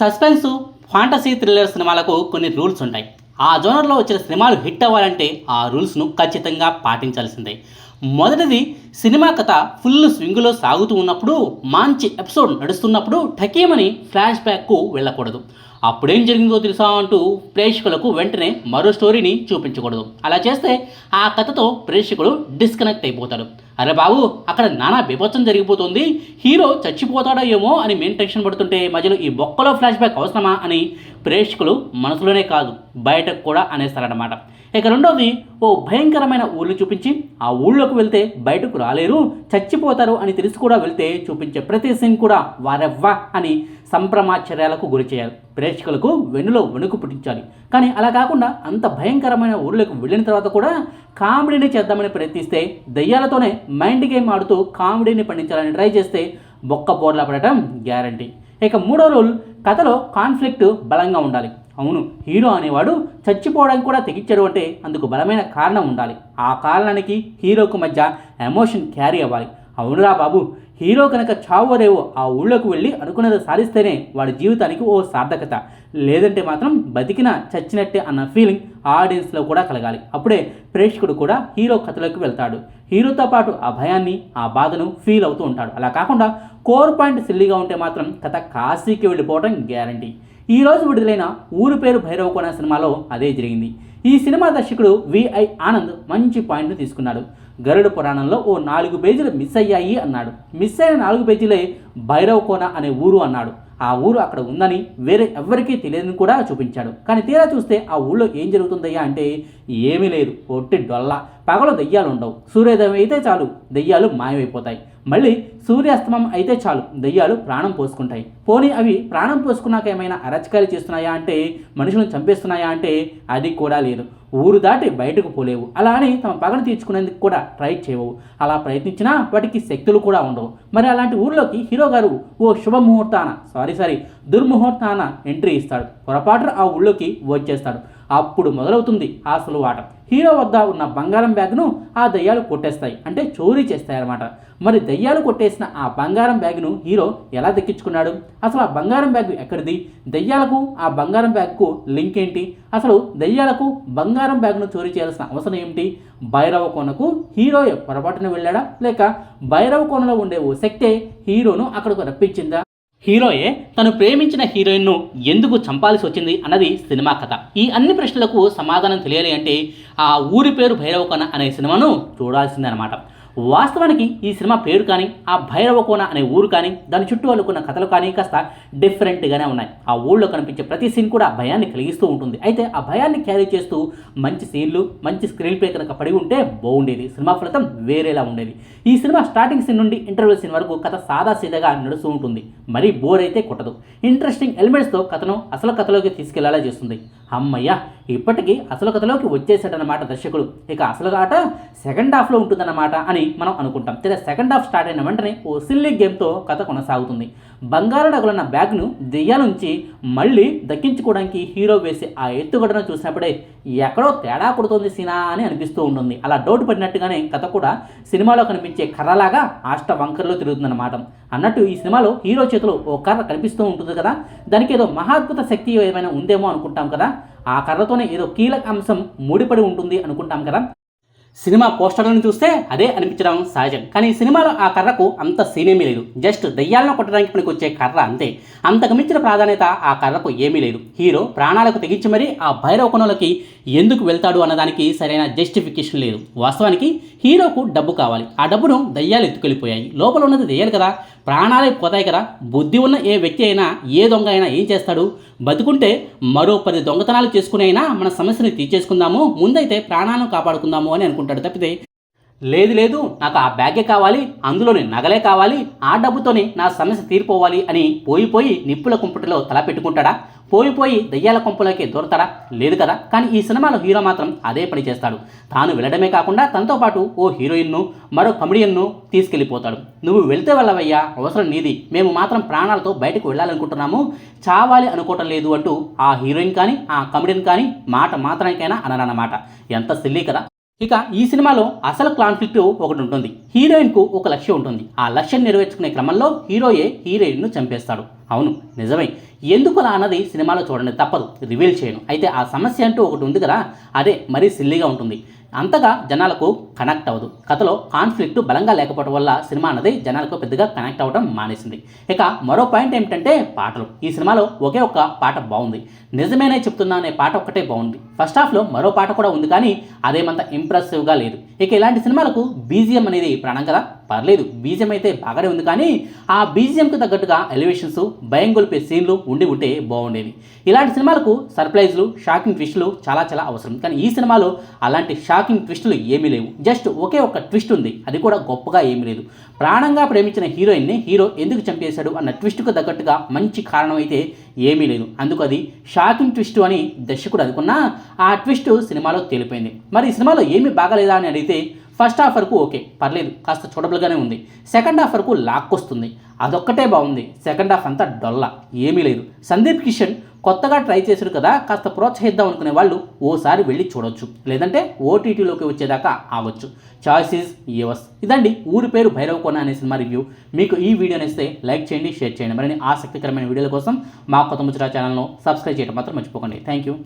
Suspense fantasy thriller సినిమాలకు కొన్ని rules ఉంటాయి. ఆ జోనర్లో వచ్చిన సినిమాలు హిట్ అవ్వాలంటే ఆ రూల్స్ను ఖచ్చితంగా పాటించాల్సిందే. మొదటిది సినిమా కథ ఫుల్ స్వింగ్లో సాగుతూ ఉన్నప్పుడు మంచి ఎపిసోడ్ నడుస్తున్నప్పుడు టకీమని ఫ్లాష్ బ్యాక్కు వెళ్ళకూడదు. అప్పుడేం జరిగిందో తెలుసా అంటూ ప్రేక్షకులకు వెంటనే మరో స్టోరీని చూపించకూడదు. అలా చేస్తే ఆ కథతో ప్రేక్షకుడు డిస్కనెక్ట్ అయిపోతాడు అరే బాబు అక్కడ నానా బీభత్సం జరిగిపోతుంది. హీరో చచ్చిపోతాడో ఏమో అని మెయిన్ టెన్షన్ పడుతుంటే మధ్యలో ఈ బొక్కలో ఫ్లాష్ బ్యాక్ అవసరమా అని ప్రేక్షకులు మనసులోనే కాదు బయటకు కూడా అనేస్తారన్నమాట. ఇక రెండోది ఓ భయంకరమైన ఊళ్ళు చూపించి ఆ ఊళ్ళోకి వెళ్తే బయటకు రాలేరు చచ్చిపోతారు అని తెలిసి కూడా వెళ్తే చూపించే ప్రతి సీన్ కూడా వారెవ్వా అని సంభ్రమాచర్యాలకు గురి చేయాలి. ప్రేక్షకులకు వెన్నులో వణుకు పుట్టించాలి. కానీ అలా కాకుండా అంత భయంకరమైన ఊళ్ళోకి వెళ్ళిన తర్వాత కూడా కామెడీని చేద్దామని ప్రయత్నిస్తే దయ్యాలతోనే మైండ్ గేమ్ ఆడుతూ కామెడీని పండించాలని ట్రై చేస్తే బొక్క బోర్లా పడటం గ్యారంటీ. ఇక మూడో రూల్ కథలో కాన్ఫ్లిక్ట్ బలంగా ఉండాలి. అవును హీరో అనేవాడు చచ్చిపోవడానికి కూడా తెగించాడు అంటే అందుకు బలమైన కారణం ఉండాలి. ఆ కారణానికి హీరోకు మధ్య ఎమోషన్ క్యారీ అవ్వాలి. అవునురా బాబు హీరో కనుక చావో రేవో ఆ ఊళ్ళోకి వెళ్ళి అనుకున్నది సాధిస్తేనే వాడి జీవితానికి ఓ సార్థకత. లేదంటే మాత్రం బతికిన చచ్చినట్టే అన్న ఫీలింగ్ ఆడియన్స్లో కూడా కలగాలి. అప్పుడే ప్రేక్షకుడు కూడా హీరో కథలోకి వెళ్తాడు. హీరోతో పాటు ఆ భయాన్ని ఆ బాధను ఫీల్ అవుతూ ఉంటాడు. అలా కాకుండా కోర్ పాయింట్ సిల్లీగా ఉంటే మాత్రం కథ కాశీకి వెళ్ళిపోవడం గ్యారంటీ. ఈ రోజు విడుదలైన ఊరు పేరు భైరవకోన సినిమాలో అదే జరిగింది. ఈ సినిమా దర్శకుడు విఐ ఆనంద్ మంచి పాయింట్ను తీసుకున్నాడు. గరుడ పురాణంలో ఓ నాలుగు పేజీలు మిస్ అయ్యాయి అన్నాడు. మిస్ అయిన నాలుగు పేజీలే భైరవకోన అనే ఊరు అన్నాడు. ఆ ఊరు అక్కడ ఉందని వేరే ఎవ్వరికీ తెలియదని కూడా చూపించాడు. కానీ తీరా చూస్తే ఆ ఊళ్ళో ఏం జరుగుతుందయ్యా అంటే ఏమీ లేదు. ఒట్టి డొల్ల. పగలు దెయ్యాలు ఉండవు. సూర్యోదయం అయితే చాలు. దెయ్యాలు మాయమైపోతాయి. మళ్ళీ సూర్యాస్తమం అయితే చాలు. దెయ్యాలు ప్రాణం పోసుకుంటాయి. పోనీ అవి ప్రాణం పోసుకున్నాక ఏమైనా అరచకాలు చేస్తున్నాయా అంటే మనుషులను చంపేస్తున్నాయా అంటే అది కూడా లేదు. ఊరు దాటి బయటకు పోలేవు. అలా అని తమ పగను తీర్చుకునేందుకు కూడా ట్రై చేయవు. అలా ప్రయత్నించినా వాటికి శక్తులు కూడా ఉండవు. మరి అలాంటి ఊర్లోకి హీరో గారు ఓ శుభముహూర్తాన. సారీ సారీ దుర్ముహూర్తాన ఎంట్రీ ఇస్తాడు. పొరపాటున ఆ ఊళ్ళోకి వచ్చేస్తాడు. అప్పుడు మొదలవుతుంది అసలు ఆట హీరో వద్ద ఉన్న బంగారం బ్యాగ్ను ఆ దయ్యాలు కొట్టేస్తాయి. అంటే చోరీ చేస్తాయన్నమాట. మరి దయ్యాలు కొట్టేసిన ఆ బంగారం బ్యాగ్ను హీరో ఎలా దక్కించుకున్నాడు? అసలు ఆ బంగారం బ్యాగ్ ఎక్కడిది? దయ్యాలకు ఆ బంగారం బ్యాగ్కు లింక్ ఏంటి? అసలు దయ్యాలకు బంగారం బ్యాగ్ను చోరీ చేయాల్సిన అవసరం ఏమిటి? భైరవ కోనకు హీరో పొరపాటున వెళ్ళాడా? లేక భైరవ కోనలో ఉండే ఓ శక్తే హీరోను అక్కడికి రప్పించిందా? హీరోయే తను ప్రేమించిన హీరోయిన్ను ఎందుకు చంపాల్సి వచ్చింది అన్నది సినిమా కథ. ఈ అన్ని ప్రశ్నలకు సమాధానం తెలియాలి అంటే ఆ ఊరి పేరు భైరవకన అనే సినిమాను చూడాల్సిందనమాట వాస్తవానికి ఈ సినిమా పేరు కానీ ఆ భైరవకోన అనే ఊరు కానీ దాని చుట్టూ అల్లుకున్న కథలు కానీ కాస్త డిఫరెంట్గానే ఉన్నాయి. ఆ ఊళ్ళో కనిపించే ప్రతి సీన్ కూడా భయాన్ని కలిగిస్తూ ఉంటుంది. అయితే ఆ భయాన్ని క్యారీ చేస్తూ మంచి సీన్లు మంచి స్క్రీన్ ప్లే కనుక పడి ఉంటే బాగుండేది. సినిమా ఫలితం వేరేలా ఉండేది. ఈ సినిమా స్టార్టింగ్ సీన్ నుండి ఇంటర్వ్యూ సీన్ వరకు కథ సాదా సీదాగా నడుస్తూ ఉంటుంది. మరీ బోర్ అయితే కొట్టదు. ఇంట్రెస్టింగ్ ఎలిమెంట్స్తో కథను అసలు కథలోకి తీసుకెళ్ళేలా చేస్తుంది. అమ్మయ్య! ఇప్పటికీ అసలు కథలోకి వచ్చేసాడనమాట దర్శకుడు. ఇక అసలు ఆట సెకండ్ హాఫ్లో ఉంటుందన్నమాట అని మనం అనుకుంటాం. తెర సెకండ్ హాఫ్ స్టార్ట్ అయిన వెంటనే ఓ సిల్లీ గేమ్తో కథ కొనసాగుతుంది. బంగారు నగలున్న బ్యాగ్ను దెయ్యాల నుంచి మళ్ళీ దక్కించుకోవడానికి హీరో వేసి ఆ ఎత్తుగడను చూసినప్పుడే ఎక్కడో తేడా కొడుతుంది సినా అని అనిపిస్తూ ఉంటుంది. అలా డౌట్ పడినట్టుగానే కథ కూడా సినిమాలో కనిపించే కర్రలాగా ఆష్ట వంకర్లో తిరుగుతుందన్నమాట. అన్నట్టు ఈ సినిమాలో హీరో చేతిలో ఓ కర్ర కనిపిస్తూ ఉంటుంది కదా? దానికి ఏదో మహాద్భుత శక్తి ఏమైనా ఉందేమో అనుకుంటాం కదా? ఆ కర్రతోనే ఏదో కీలక అంశం ముడిపడి ఉంటుంది అనుకుంటాం కదా? సినిమా పోస్టర్లను చూస్తే అదే అనిపించడం సహజం. కానీ సినిమాలో ఆ కర్రకు అంత సీనేమీ లేదు. జస్ట్ దయ్యాలను కొట్టడానికి పనికొచ్చే కర్ర అంతే. అంతకు మించిన ప్రాధాన్యత ఆ కర్రకు ఏమీ లేదు. హీరో ప్రాణాలకు తెగించి మరీ ఆ భైరవ కొనలకి ఎందుకు వెళ్తాడు అన్నదానికి సరైన జస్టిఫికేషన్ లేదు. వాస్తవానికి హీరోకు డబ్బు కావాలి. ఆ డబ్బును దయ్యాలు ఎత్తుకెళ్ళిపోయాయి. లోపల ఉన్నది దయ్యాలు కదా. ప్రాణాలే పోతాయి కదా. బుద్ధి ఉన్న ఏ వ్యక్తి అయినా ఏ దొంగ అయినా ఏం చేస్తాడు? బతుకుంటే మరో పది దొంగతనాలు చేసుకుని అయినా మన సమస్యని తీర్చేసుకుందాము. ముందైతే ప్రాణాలను కాపాడుకుందాము అని అనుకుంటాడు తప్పితే లేదు లేదు నాకు ఆ బ్యాగే కావాలి అందులోని నగలే కావాలి ఆ డబ్బుతోనే నా సమస్య తీరిపోవాలి అని పోయిపోయి నిప్పుల కుంపటిలో తల పెట్టుకుంటాడా? పోయిపోయి దయ్యాల కొంపలోకి దూరతాడా లేదు కదా. కానీ ఈ సినిమాలో హీరో మాత్రం అదే పని చేస్తాడు. తాను వెళ్ళడమే కాకుండా తనతో పాటు ఓ హీరోయిన్ను మరో కమెడియన్ను తీసుకెళ్ళిపోతాడు. నువ్వు వెళ్తే వెళ్ళవయ్యా అవసరం నీది. మేము మాత్రం ప్రాణాలతో బయటకు వెళ్ళాలనుకుంటున్నాము. చావాలి అనుకోవటం లేదు అంటూ ఆ హీరోయిన్ కానీ ఆ కమెడియన్ కానీ మాట మాత్రానికైనా అనరన్నమాట ఎంత సిల్లీ కదా. ఇక ఈ సినిమాలో అసలు కాన్ఫ్లిక్ట్ ఒకటి ఉంటుంది. హీరోయిన్కు ఒక లక్ష్యం ఉంటుంది. ఆ లక్ష్యం నెరవేర్చుకునే క్రమంలో హీరోయే హీరోయిన్ను చంపేస్తాడు. అవును నిజమే. ఎందుకు అలా అన్నది సినిమాలో చూడండి తప్పదు. రివీల్ చేయను. అయితే ఆ సమస్య అంటూ ఒకటి ఉంది కదా? అదే మరీ సిల్లీగా ఉంటుంది. అంతగా జనాలకు కనెక్ట్ అవ్వదు. కథలో కాన్ఫ్లిక్ట్ బలంగా లేకపోవడం వల్ల సినిమా అన్నది జనాలకు పెద్దగా కనెక్ట్ అవ్వడం మానేసింది. ఇక మరో పాయింట్ ఏమిటంటే పాటలు. ఈ సినిమాలో ఒకే ఒక్క పాట బాగుంది. నిజమేనే చెప్తున్నా అనే పాట ఒక్కటే బాగుంది. ఫస్ట్ హాఫ్లో మరో పాట కూడా ఉంది కానీ అదేమంత ఇంప్రెసివ్గా లేదు. ఇక ఇలాంటి సినిమాలకు బీజిఎం అనేది ప్రాణం కదా? పర్లేదు బీజం అయితే బాగానే ఉంది కానీ ఆ బీజిఎంకి తగ్గట్టుగా ఎలివేషన్స్ భయం గొలిపే సీన్లు ఉండి ఉంటే బాగుండేవి. ఇలాంటి సినిమాలకు సర్ప్రైజ్లు షాకింగ్ ట్విస్టులు చాలా చాలా అవసరం. కానీ ఈ సినిమాలో అలాంటి షాకింగ్ ట్విస్టులు ఏమీ లేవు. జస్ట్ ఒకే ఒక ట్విస్ట్ ఉంది. అది కూడా గొప్పగా ఏమీ లేదు. ప్రాణంగా ప్రేమించిన హీరోయిన్ని హీరో ఎందుకు చంపేశాడు అన్న ట్విస్ట్కు తగ్గట్టుగా మంచి కారణం అయితే ఏమీ లేదు. అందుకు అది షాకింగ్ ట్విస్ట్ అని దర్శకుడు అనుకున్నా ఆ ట్విస్ట్ సినిమాలో తేలిపోయింది. మరి ఈ సినిమాలో ఏమీ బాగాలేదా అని అడిగితే ఫస్ట్ హాఫ్ వరకు ఓకే పర్లేదు కాస్త చూడబుల్గానే ఉంది. సెకండ్ హాఫ్ వరకు లాక్కొస్తుంది. అదొక్కటే బాగుంది. సెకండ్ హాఫ్ అంతా డొల్ల ఏమీ లేదు. సందీప్ కిషన్ కొత్తగా ట్రై చేశారు కదా కాస్త ప్రోత్సహిద్దాం అనుకునే వాళ్ళు ఓసారి వెళ్ళి చూడొచ్చు. లేదంటే ఓటీటీలోకి వచ్చేదాకా ఆగొచ్చు. చాయిస్ ఈజ్ యువర్స్ ఇదండి ఊరి పేరు భైరవకోన అనే సినిమా రివ్యూ మీకు ఈ వీడియో నచ్చితే లైక్ చేయండి షేర్ చేయండి. మరిన్ని ఆసక్తికరమైన వీడియోల కోసం మా కొత్త ముచ్చరా ఛానల్ను సబ్స్క్రైబ్ చేయడం మాత్రం మర్చిపోకండి. Thank you